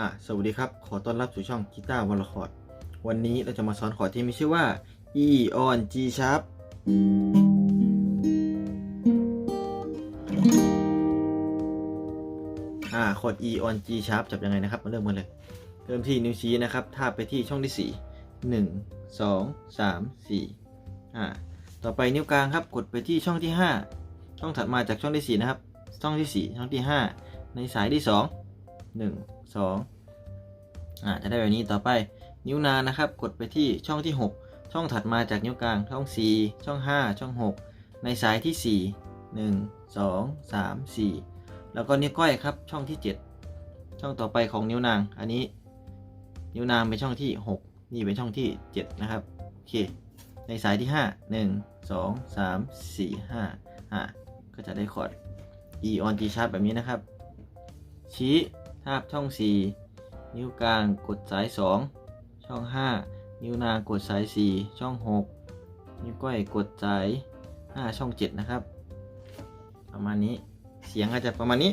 อะสวัสดีครับ ขอต้อนรับสู่ช่องกีตาร์วันละคอร์ดวันนี้เราจะมาสอนคอร์ดที่มีชื่อว่า E on G sharp อ่าคอร์ด E on G sharp จับยังไงนะครับ มาเริ่มกันเลย เริ่มที่นิ้วชี้นะครับทาบไปที่ช่องที่ 4 1 2 3 4อ่าต่อไปนิ้วกลางครับ กดไปที่ช่องที่ 5 ช่องถัดมาจากช่องที่ 4 นะครับ ช่องที่ 4 ช่องที่ 5 ในสายที่ 2 1 2อ่าจะได้แบบนี้ต่อไปนิ้วนางนะครับ กดไปที่ช่องที่ 6 ช่องถัดมาจากนิ้วกลางช่อง 4 ช่อง 5 ช่อง 6 ในสายที่ 4 1 2 3 4 แล้วก็นิ้วก้อยครับช่องที่ 7 ช่องต่อไปของนิ้วนาง อันนี้ นิ้วนางเป็นช่องที่ 6 นี่เป็นช่องที่ 7 นะครับโอเค ในสายที่ 5 1 2 3 4 5อ่าก็จะได้คอร์ด E on G sharp แบบนี้นะครับ ชี้ ทาบช่อง 4 นิ้วกลางกดสาย 2 ช่อง 5 นิ้วนางกดสาย 4 ช่อง 6 นิ้วก้อยกดสาย 5 ช่อง 7 นะครับ ประมาณนี้เสียงอาจจะประมาณนี้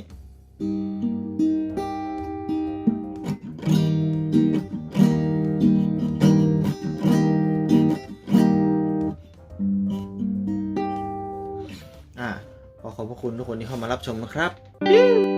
อ่าขอขอบพระคุณทุกคนที่เข้ามารับชมนะครับ